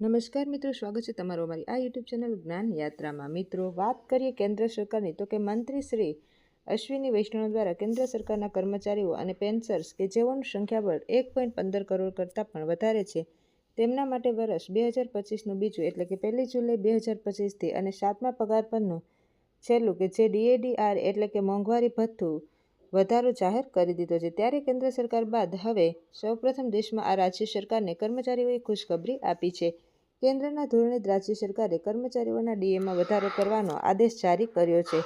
નમસ્કાર મિત્રો, સ્વાગત છે તમારું અમારી આ યુટ્યુબ ચેનલ જ્ઞાન યાત્રામાં. મિત્રો, વાત કરીએ કેન્દ્ર સરકારની, તો કે મંત્રી શ્રી અશ્વિની વૈષ્ણવ દ્વારા કેન્દ્ર સરકારના કર્મચારીઓ અને પેન્સર્સ કે જેઓનું સંખ્યાબળ એક પોઈન્ટ પંદર કરોડ કરતાં પણ વધારે છે, તેમના માટે વર્ષ બે હજાર પચીસનું બીજું, એટલે કે પહેલી જુલાઈ બે હજાર પચીસથી અને સાતમા પગાર પરનું છેલ્લું, કે જે ડીએડીઆર એટલે કે મોંઘવારી ભથ્થું, વધારો જાહેર કરી દીધો છે. ત્યારે કેન્દ્ર સરકાર બાદ હવે સૌપ્રથમ દેશમાં આ રાજ્ય સરકારને કર્મચારીઓએ ખુશખબરી આપી છે. કેન્દ્રના ધોરણે રાજ્ય સરકારે કર્મચારીઓના ડીએમાં વધારો કરવાનો આદેશ જારી કર્યો છે.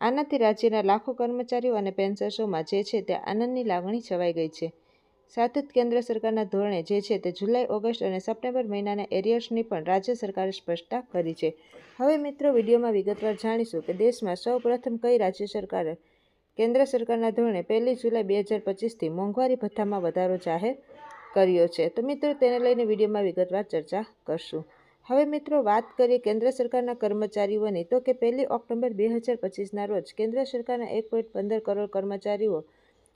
આનાથી રાજ્યના લાખો કર્મચારીઓ અને પેન્શનર્સોમાં જે છે તે આનંદની લાગણી છવાઈ ગઈ છે. સાથે જ કેન્દ્ર સરકારના ધોરણે જે છે તે જુલાઈ, ઓગસ્ટ અને સપ્ટેમ્બર મહિનાના એરિયર્સની પણ રાજ્ય સરકારે સ્પષ્ટતા કરી છે. હવે મિત્રો વિડીયોમાં વિગતવાર જાણીશું કે દેશમાં સૌ પ્રથમ કઈ રાજ્ય સરકારે કેન્દ્ર સરકારના ધોરણે પહેલી જુલાઈ બે હજાર પચીસથી મોંઘવારી ભથ્થામાં વધારો જાહેર કર્યો છે. તો મિત્રો, તેને લઈને વિડીયોમાં વિગતવાર ચર્ચા કરશું. હવે મિત્રો, વાત કરીએ કેન્દ્ર સરકારના કર્મચારીઓની. તો કે પહેલી ઓક્ટોબર બે હજાર પચીસના રોજ કેન્દ્ર સરકારના એક પોઈન્ટ પંદર કરોડ કર્મચારીઓ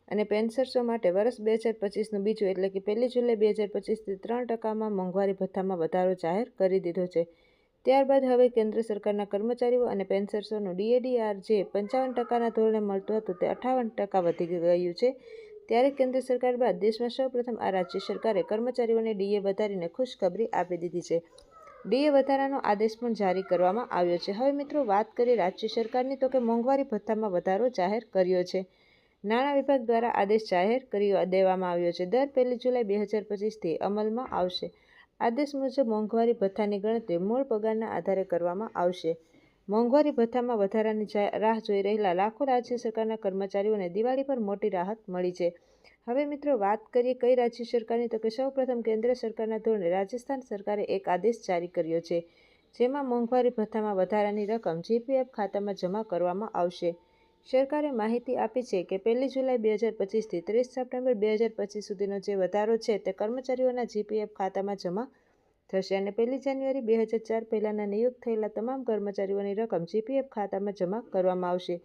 અને પેન્શનર્સો માટે વર્ષ બે હજાર પચીસનું બીજું, એટલે કે પહેલી જુલાઈ બે હજાર પચીસથી ત્રણ ટકામાં મોંઘવારી ભથ્થામાં વધારો જાહેર કરી દીધો છે. ત્યારબાદ હવે કેન્દ્ર સરકારના કર્મચારીઓ અને પેન્શનર્સોનું ડીએડીઆર જે પંચાવન ટકાના ધોરણે મળતું હતું, તે અઠાવન ટકા વધી ગયું છે. ત્યારે કેન્દ્ર સરકાર બાદ દેશમાં સૌપ્રથમ આ રાજ્ય સરકારે કર્મચારીઓને ડીએ વધારીને ખુશખબરી આપી દીધી છે. ડીએ વધારાનો આદેશ પણ જારી કરવામાં આવ્યો છે. હવે મિત્રો, વાત કરીએ રાજ્ય સરકારની તો કે મોંઘવારી ભથ્થામાં વધારો જાહેર કર્યો છે. નાણાં વિભાગ દ્વારા આદેશ જાહેર કરી દેવામાં આવ્યો છે. દર પહેલી જુલાઈ બે હજાર પચીસથી અમલમાં આવશે. આદેશ મુજબ મોંઘવારી ભથ્થાની ગણતરી મૂળ પગારના આધારે કરવામાં આવશે. મોંઘવારી ભથ્થામાં વધારાની રાહ જોઈ રહેલા લાખો રાજ્ય સરકારના કર્મચારીઓને દિવાળી પર મોટી રાહત મળી છે. હવે મિત્રો વાત કરીએ કઈ રાજ્ય સરકારની? તો કે સૌપ્રથમ કેન્દ્ર સરકારના ધોરણે રાજસ્થાન સરકારે એક આદેશ જારી કર્યો છે, જેમાં મોંઘવારી ભથ્થામાં વધારાની રકમ જીપીએફ ખાતામાં જમા કરવામાં આવશે. સરકારે માહિતી આપી છે કે પહેલી જુલાઈ બે હજાર પચીસથી ત્રીસ સપ્ટેમ્બર બે હજાર પચીસ સુધીનો જે વધારો છે તે કર્મચારીઓના જીપીએફ ખાતામાં જમા થશે અને પહેલી જાન્યુઆરી બે હજાર ચાર પહેલાંના નિયુક્ત થયેલા તમામ કર્મચારીઓની રકમ જીપીએફ ખાતામાં જમા કરવામાં આવશે.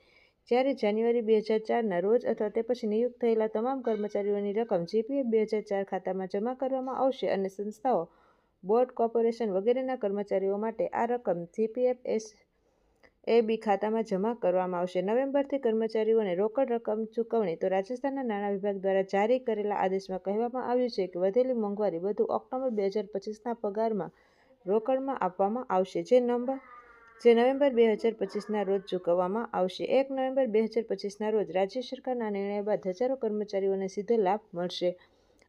જ્યારે જાન્યુઆરી બે હજાર ચારના રોજ અથવા તે પછી નિયુક્ત થયેલા તમામ કર્મચારીઓની રકમ જીપીએફ બે હજાર ચાર ખાતામાં જમા કરવામાં આવશે અને સંસ્થાઓ, બોર્ડ કોર્પોરેશન વગેરેના કર્મચારીઓ માટે આ રકમ જીપીએફ એસ એ બી ખાતામાં જમા કરવામાં આવશે. નવેમ્બરથી કર્મચારીઓને રોકડ રકમ ચૂકવણી તો રાજસ્થાનના નાણાં વિભાગ દ્વારા જારી કરેલા આદેશમાં કહેવામાં આવ્યું છે કે વધેલી મોંઘવારી વધુ ઓક્ટોબર બે હજાર પચીસના પગારમાં રોકડમાં આપવામાં આવશે. જે નંબર, જે નવેમ્બર બે હજાર પચીસના રોજ ચૂકવવામાં આવશે. એક નવેમ્બર બે હજાર પચીસના રોજ રાજ્ય સરકારના નિર્ણય બાદ હજારો કર્મચારીઓને સીધો લાભ મળશે.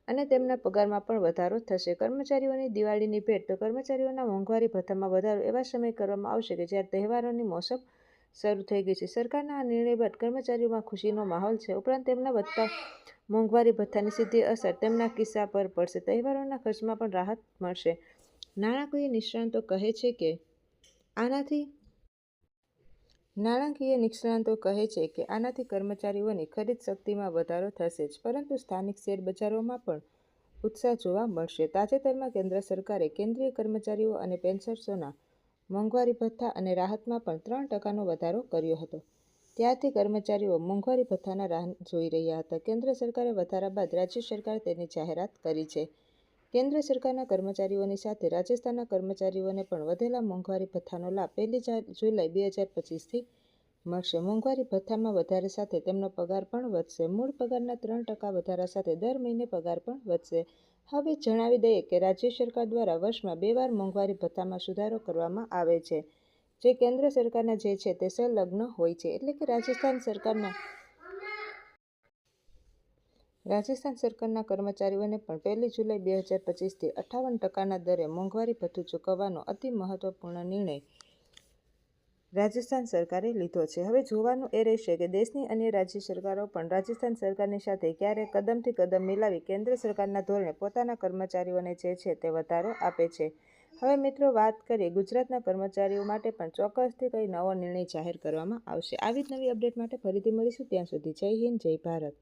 અને તેમના પગારમાં પણ વધારો થશે. કર્મચારીઓની દિવાળીની ભેટ તો કર્મચારીઓના મોંઘવારી ભથ્થામાં વધારો એવા સમય કરવામાં આવશે કે જ્યારે તહેવારોની મોસમ શરૂ થઈ ગઈ છે. સરકારના આ નિર્ણય બાદ કર્મચારીઓમાં ખુશીનો માહોલ છે. ઉપરાંત તેમના વધતા મોંઘવારી ભથ્થાની સીધી અસર તેમના કિસ્સા પર પડશે. તહેવારોના ખર્ચમાં પણ રાહત મળશે. નાણાકીય નિષ્ણાંતો કહે છે કે આનાથી નાણાકીય નિષ્ણાંતો કહે છે કે આનાથી કર્મચારીઓની ખરીદ શક્તિમાં વધારો થશે જ, પરંતુ સ્થાનિક શેરબજારોમાં પણ ઉત્સાહ જોવા મળશે. તાજેતરમાં કેન્દ્ર સરકારે કેન્દ્રીય કર્મચારીઓ અને પેન્શનર્સોના મોંઘવારી ભથ્થા અને રાહતમાં પણ ત્રણ ટકાનો વધારો કર્યો હતો. ત્યારથી કર્મચારીઓ મોંઘવારી ભથ્થાના રાહ જોઈ રહ્યા હતા. કેન્દ્ર સરકારે વધારા બાદ રાજ્ય સરકાર તેની જાહેરાત કરી છે. કેન્દ્ર સરકારના કર્મચારીઓની સાથે રાજસ્થાનના કર્મચારીઓને પણ વધેલા મોંઘવારી ભથ્થાનો લાભ. પહેલી જુલાઈ બે હજાર પચીસથી મળશે. મોંઘવારી ભથ્થામાં વધારે સાથે તેમનો પગાર પણ વધશે. મૂળ પગારના ત્રણ ટકા વધારા સાથે દર મહિને પગાર પણ વધશે. હવે જણાવી દઈએ કે રાજ્ય સરકાર દ્વારા વર્ષમાં બે વાર મોંઘવારી ભથ્થામાં સુધારો કરવામાં આવે છે. જે કેન્દ્ર સરકારના જે છે તે સંલગ્ન હોય છે. એટલે કે રાજસ્થાન સરકારના રાજસ્થાન સરકારના કર્મચારીઓને પણ પહેલી જુલાઈ બે હજાર પચીસથી અઠ્ઠાવન ટકાના દરે મોંઘવારી ભથ્થું ચૂકવવાનો અતિ મહત્વપૂર્ણ નિર્ણય રાજસ્થાન સરકારે લીધો છે. હવે જોવાનું એ રહેશે કે દેશની અન્ય રાજ્ય સરકારો પણ રાજસ્થાન સરકારની સાથે ક્યારે કદમથી કદમ મિલાવી કેન્દ્ર સરકારના ધોરણે પોતાના કર્મચારીઓને જે છે તે વધારો આપે છે. હવે મિત્રો વાત કરીએ ગુજરાતના કર્મચારીઓ માટે પણ ચોક્કસથી કંઈ નવો નિર્ણય જાહેર કરવામાં આવશે. આવી જ નવી અપડેટ માટે ફરીથી મળીશું ત્યાં સુધી. જય હિન્દ, જય ભારત.